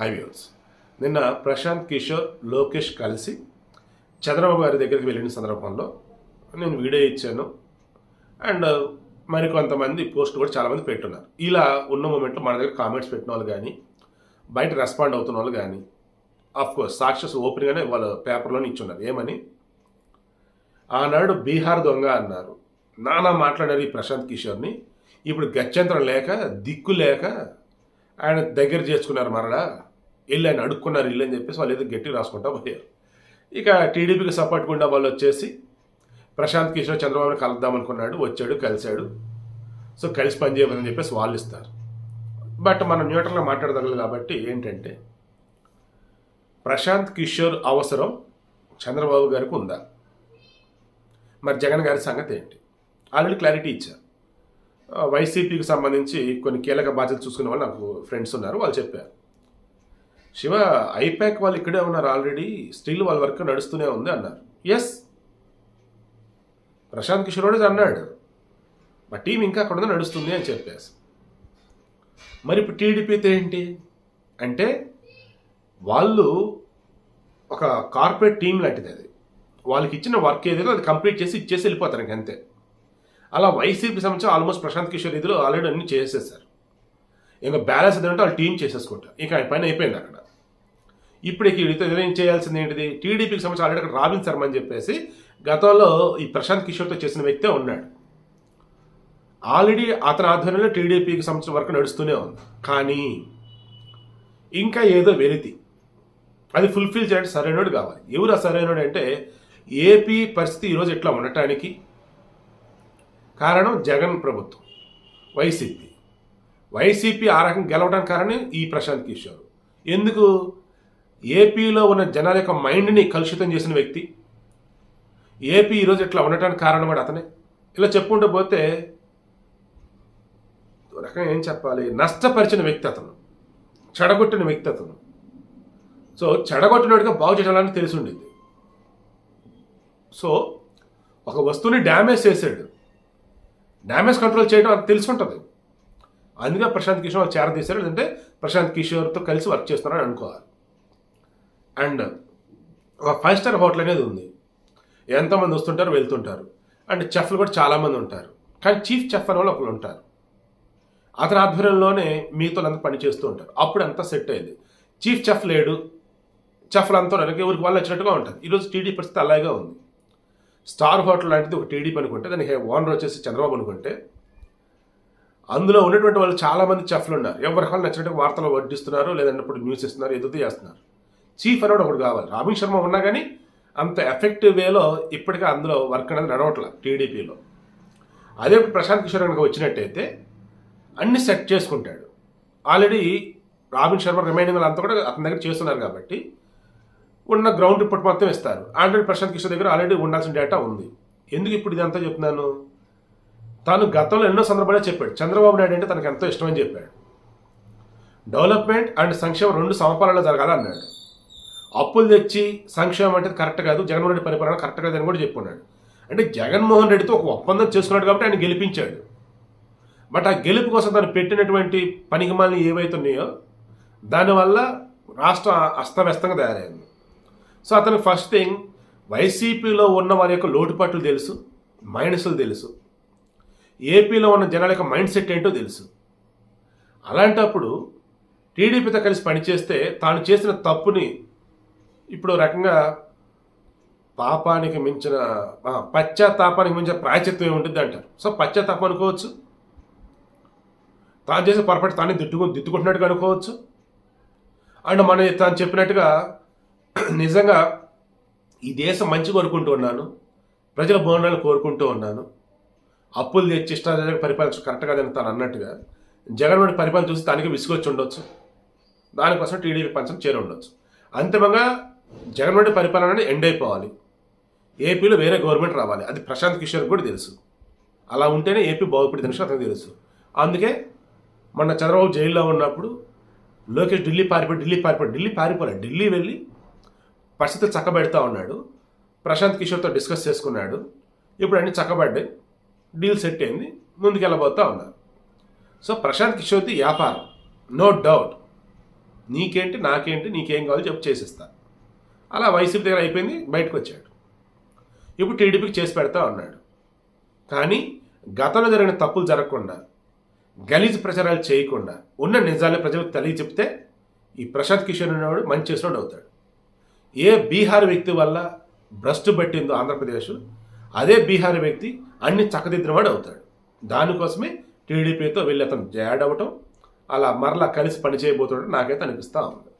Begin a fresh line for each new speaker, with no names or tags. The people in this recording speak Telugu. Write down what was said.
హైవ్యూర్స్ నిన్న ప్రశాంత్ కిషోర్ లోకేష్ కలిసి చంద్రబాబు గారి దగ్గరికి వెళ్ళిన సందర్భంలో నేను వీడియో ఇచ్చాను. అండ్ మరి కొంతమంది పోస్ట్ కూడా చాలామంది పెట్టున్నారు. ఇలా ఉన్న మూమెంట్లో మన దగ్గర కామెంట్స్ పెట్టిన వాళ్ళు కానీ బయట రెస్పాండ్ అవుతున్న వాళ్ళు కానీ కోర్స్ సాక్షస్ ఓపెన్గానే వాళ్ళ పేపర్లోనే ఇచ్చున్నారు ఏమని? ఆనాడు బీహార్ దొంగ అన్నారు. నానా మాట్లాడారు ఈ ప్రశాంత్ కిషోర్ని. ఇప్పుడు గత్యంతరం లేక దిక్కు లేక ఆయన దగ్గర చేసుకున్నారు మరలా. ఇల్లు ఆయన అడుక్కున్నారు ఇల్లు అని చెప్పేసి వాళ్ళు ఏదో గట్టి రాసుకుంటా పోయారు. ఇక టీడీపీకి సపోర్ట్ గుండా వాళ్ళు వచ్చేసి ప్రశాంత్ కిషోర్ చంద్రబాబుని కలుద్దాం అనుకున్నాడు వచ్చాడు కలిశాడు. సో కలిసి పనిచేయమని చెప్పేసి వాళ్ళు ఇస్తారు. బట్ మనం న్యూట్రల్గా మాట్లాడగలం కాబట్టి ఏంటంటే ప్రశాంత్ కిషోర్ అవసరం చంద్రబాబు గారికి ఉందా? మరి జగన్ గారి సంగతి ఏంటి? ఆల్రెడీ క్లారిటీ ఇచ్చారు. వైసీపీకి సంబంధించి కొన్ని కీలక బాధ్యతలు చూసుకునే వాళ్ళు నాకు ఫ్రెండ్స్ ఉన్నారు వాళ్ళు చెప్పారు. శివ ఐపాక్ వాళ్ళు ఇక్కడే ఉన్నారు ఆల్రెడీ స్టిల్ వాళ్ళ వర్క్ నడుస్తూనే ఉంది అన్నారు. ఎస్ ప్రశాంత్ కిషోర్ కూడా అన్నాడు. మా టీం ఇంకా అక్కడ నడుస్తుంది అని చెప్పేసి. మరి ఇప్పుడు టీడీపీతో ఏంటి? అంటే వాళ్ళు ఒక కార్పొరేట్ టీం లాంటిది అది. వాళ్ళకి ఇచ్చిన వర్క్ ఏదైనా అది కంప్లీట్ చేసి ఇచ్చేసి వెళ్ళిపోతారు అంతే. అలా వైసీపీ సంబంధించి ఆల్మోస్ట్ ప్రశాంత్ కిషోర్ ఇదిలో ఆల్రెడీ అన్ని చేసేసారు. ఇంకా బ్యాలెన్స్ ఏదంటే వాళ్ళు టీం చేసేసుకుంటారు. ఇంకా ఆయన పైన అయిపోయింది అక్కడ. ఇప్పుడు ఇక ఏం చేయాల్సింది ఏంటిది? టీడీపీకి సంబంధించి ఆల్రెడీ అక్కడ రాబిన్ శర్మ అని చెప్పేసి గతంలో ఈ ప్రశాంత్ కిషోర్తో చేసిన వ్యక్తే ఉన్నాడు. ఆల్రెడీ అతని ఆధ్వర్యంలో టీడీపీకి సంబంధించిన వర్క్ నడుస్తూనే ఉంది. కానీ ఇంకా ఏదో వెలితి. అది ఫుల్ఫిల్ చేయడానికి సరైనడు కావాలి. ఎవరు ఆ సరైనోడు అంటే ఏపీ పరిస్థితి ఈరోజు ఎట్లా ఉండటానికి కారణం జగన్ ప్రభుత్వం. వైసీపీ. వైసీపీ ఆ రకంగా గెలవడానికి కారణం ఈ ప్రశాంత్ కిషోర్. ఎందుకు? ఏపీలో ఉన్న జనాల యొక్క మైండ్ని కలుషితం చేసిన వ్యక్తి. ఏపీ ఈరోజు ఇట్లా ఉండటానికి కారణం కూడా అతనే. ఇలా చెప్పుకుంటూ పోతే ఏం చెప్పాలి? నష్టపరిచిన వ్యక్తి అతను. చెడగొట్టిన వ్యక్తి అతను. సో చెడగొట్టినట్టుగా బాగు చేయాలని తెలిసి ఉండింది. సో ఒక వస్తువుని డ్యామేజ్ చేసాడు డ్యామేజ్ కంట్రోల్ చేయడం అది తెలిసి ఉంటుంది అందుకే ప్రశాంత్ కిషోర్ చేరదీశారు లేదంటే ప్రశాంత్ కిషోర్తో కలిసి వర్క్ చేస్తున్నారని అనుకోవాలి. అండ్ ఒక ఫైవ్ స్టార్ హోటల్ అనేది ఉంది. ఎంతోమంది వస్తుంటారు వెళ్తుంటారు. అండ్ చెఫ్లు కూడా చాలామంది ఉంటారు. కానీ చీఫ్ చెఫ్ అనే వాళ్ళు ఒకరు ఉంటారు. అతని ఆధ్వర్యంలోనే మీతో అంతా పని చేస్తూ ఉంటారు. అప్పుడు అంతా సెట్ అయింది. చీఫ్ చెఫ్ లేడు. చెఫ్లు అంతా ఎవరికి వాళ్ళు వచ్చినట్టుగా ఉంటుంది ఈరోజు టీడీ పరిస్థితి అలాగే ఉంది. స్టార్ హోటల్ లాంటిది ఒక టీడీపీ అనుకుంటే దానికి ఓనర్ వచ్చేసి చంద్రబాబు అనుకుంటే అందులో ఉన్నటువంటి వాళ్ళు చాలామంది చెఫ్లు ఉన్నారు. ఎవరి వాళ్ళు నచ్చినట్టు వార్తలు వడ్డిస్తున్నారు లేదంటే ఇప్పుడు న్యూస్ ఇస్తున్నారు ఎదుగుతూ చేస్తున్నారు. చీఫ్ అనేవాడు ఒకటి కావాలి. రాబిన్ శర్మ ఉన్నా కానీ అంత ఎఫెక్టివ్ వేలో ఇప్పటికే అందులో వర్క్ అనేది నడవట్ల టీడీపీలో. అదే ప్రశాంత్ కిషోర్ కనుక వచ్చినట్టయితే అన్ని సెట్ చేసుకుంటాడు. ఆల్రెడీ రాబిన్ శర్మ రిమైనింగ్ అంతా కూడా అతని దగ్గర చేస్తున్నారు కాబట్టి ఉన్న గ్రౌండ్ రిపోర్ట్ మొత్తం ఇస్తారు. ఆల్రెడీ ప్రశాంత్ కిషోర్ దగ్గర ఆల్రెడీ ఉండాల్సిన డేటా ఉంది. ఎందుకు ఇప్పుడు ఇదంతా చెప్తున్నాను? తాను గతంలో ఎన్నో సందర్భాలే చెప్పాడు. చంద్రబాబు నాయుడు అంటే తనకు ఎంతో ఇష్టమని చెప్పాడు. డెవలప్మెంట్ అండ్ సంక్షేమం రెండు సమపాలలో జరగాలి అన్నాడు అప్పులు తెచ్చి సంక్షేమం అంటే కరెక్ట్ కాదు. జగన్మోహన్ రెడ్డి పరిపాలన కరెక్ట్ కాదు అని కూడా చెప్పుకున్నాడు. అంటే జగన్మోహన్ రెడ్డితో ఒక ఒప్పందం చేసుకున్నాడు కాబట్టి ఆయన గెలిపించాడు. బట్ ఆ గెలుపు కోసం తను పెట్టినటువంటి పనికిమాలని ఏవైతే ఉన్నాయో దానివల్ల రాష్ట్రం అస్తవ్యస్తంగా తయారైంది. సో అతను ఫస్ట్ థింగ్ వైసీపీలో ఉన్న వారి యొక్క లోటుపాట్లు తెలుసు మైనస్లు తెలుసు. ఏపీలో ఉన్న జనాల యొక్క మైండ్ సెట్ ఏంటో తెలుసు. అలాంటప్పుడు టీడీపీతో కలిసి పనిచేస్తే తాను చేసిన తప్పుని ఇప్పుడు రకంగా పాపానికి మించిన పశ్చాత్తాపానికి మించిన ప్రాయచిత్వం ఏముంటుంది అంటారు. సో పశ్చాత్తాపం అనుకోవచ్చు. తాను చేసే పొరపాటు తానే దిట్టుకు దిద్దుకుంటున్నట్టుగా అనుకోవచ్చు. అండ్ మన తాను చెప్పినట్టుగా నిజంగా ఈ దేశం మంచి కోరుకుంటూ ఉన్నాను. ప్రజల భవనాలు కోరుకుంటూ ఉన్నాను. అప్పులు తెచ్చి ఇష్టాలు పరిపాలన కరెక్ట్ కాదని తాను అన్నట్టుగా జగన్మోహన్ పరిపాలన చూసి తనకి విసుగొచ్చి ఉండొచ్చు. దానికోసం టీడీపీ పంచం చేరి ఉండొచ్చు. అంతిమంగా జగన్మోహన్ పరిపాలన అనేది ఎండ్ అయిపోవాలి. ఏపీలో వేరే గవర్నమెంట్ రావాలి. అది ప్రశాంత్ కిషోర్ కూడా తెలుసు. అలా ఉంటేనే ఏపీ బాగుపడి తెలుసు అతనికి తెలుసు. అందుకే మొన్న చంద్రబాబు జైల్లో ఉన్నప్పుడు లోకేష్ ఢిల్లీ పారిపోయి ఢిల్లీ పారిపోయి ఢిల్లీ పారిపోలే. ఢిల్లీ వెళ్ళి పరిస్థితులు చక్కబెడతా ఉన్నాడు. ప్రశాంత్ కిషోర్తో డిస్కస్ చేసుకున్నాడు. ఇప్పుడు అన్ని చక్కబడ్డాయి. డీల్ సెట్ అయింది. ముందుకెళ్ళబోతా ఉన్నారు. సో ప్రశాంత్ కిషోర్ది వ్యాపారం. No doubt. నీకేంటి నాకేంటి నీకేం కావాలో చెప్పు చేసిస్తా. అలా వైసీపీ దగ్గర అయిపోయింది బయటకు వచ్చాడు ఇప్పుడు టీడీపీకి చేసి పెడతా ఉన్నాడు. కానీ గతంలో జరిగిన తప్పులు జరగకుండా గలీజ్ ప్రచారాలు చేయకుండా ఉన్న నిజాలే ప్రజలకు తెలియ చెప్తే ఈ ప్రశాంత్ కిషోర్ అనేవాడు మంచి చేసినోడు అవుతాడు. ఏ బీహార్ వ్యక్తి వల్ల భ్రష్టు పట్టిందో ఆంధ్రప్రదేశ్ అదే బీహార్ వ్యక్తి అన్ని చక్కదిద్దినవాడు అవుతాడు. దానికోసమే టీడీపీతో వెళ్ళి అతను జాడ్ అవ్వటం అలా మరలా కలిసి పనిచేయబోతున్నాడు నాకైతే అనిపిస్తూ ఉంది.